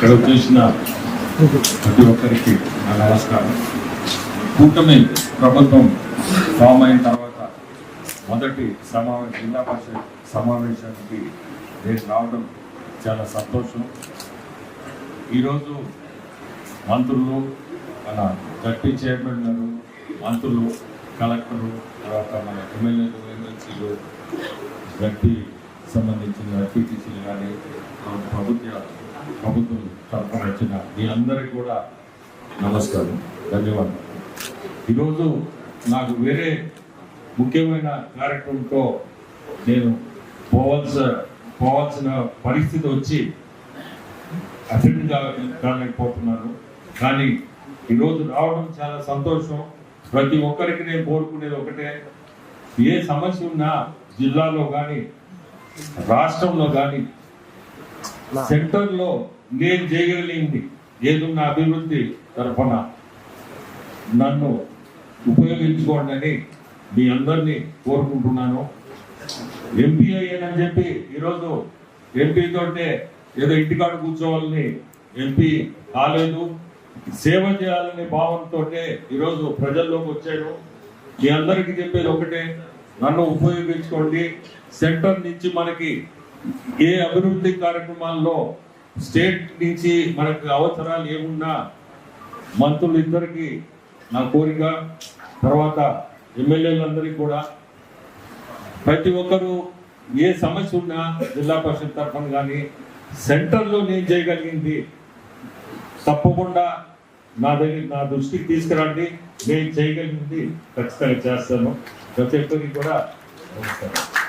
ఇక్కడ వచ్చేసిన ప్రతి ఒక్కరికి నా నమస్కారం. కూటమి ప్రభుత్వం ఫామ్ అయిన తర్వాత మొదటి సమావేశ జిల్లా పరిషత్ సమావేశానికి నేను రావడం చాలా సంతోషం. ఈరోజు మంత్రులు మన జడ్పీ చైర్మన్ గారు మంత్రులు కలెక్టరు తర్వాత మన ఎమ్మెల్యేలు ఎమ్మెల్సీలు జడ్పీ సంబంధించిన ఎంపీటీసీలు కానీ ప్రభుత్వ ప్రభుత్వం తరఫున వచ్చిన మీ అందరికీ కూడా నమస్కారం. ధన్యవాదాలు. ఈరోజు నాకు వేరే ముఖ్యమైన కార్యక్రమంతో నేను పోవాల్సిన పోవాల్సిన పరిస్థితి వచ్చి అటెండ్ కాలేకపోతున్నాను. కానీ ఈరోజు రావడం చాలా సంతోషం. ప్రతి ఒక్కరికి నేను కోరుకునేది ఒకటే. ఏ సమస్య ఉన్నా జిల్లాలో కానీ రాష్ట్రంలో కానీ సెంటర్లో నేను చేయగలిగింది ఏదున్న అభివృద్ధి తరఫున నన్ను ఉపయోగించుకోండి అని మీ అందరినీ కోరుకుంటున్నాను. ఎంపీ అయ్యానని చెప్పి ఈరోజు ఎంపీతోటే ఏదో ఇంటికాడ కూర్చోవాలని ఎంపీ కాలేదు. సేవ చేయాలనే భావంతో ఈరోజు ప్రజల్లోకి వచ్చాను. మీ అందరికీ చెప్పేది ఒకటే నన్ను ఉపయోగించుకోండి. సెంటర్ నుంచి మనకి ఏ అభివృద్ధి కార్యక్రమాల్లో స్టేట్ నుంచి మనకు అవసరాలు ఏమున్నా మంత్రులు ఇద్దరికి నా కోరిక తర్వాత ఎమ్మెల్యేలందరికీ కూడా. ప్రతి ఒక్కరూ ఏ సమస్య ఉన్నా జిల్లా పరిషత్ తరఫున కానీ సెంటర్లో నేను చేయగలిగింది తప్పకుండా నా దగ్గర నా దృష్టికి తీసుకురండి. నేను చేయగలిగింది ఖచ్చితంగా చేస్తాను. ప్రతి ఒక్కరికి కూడా నమస్కారం.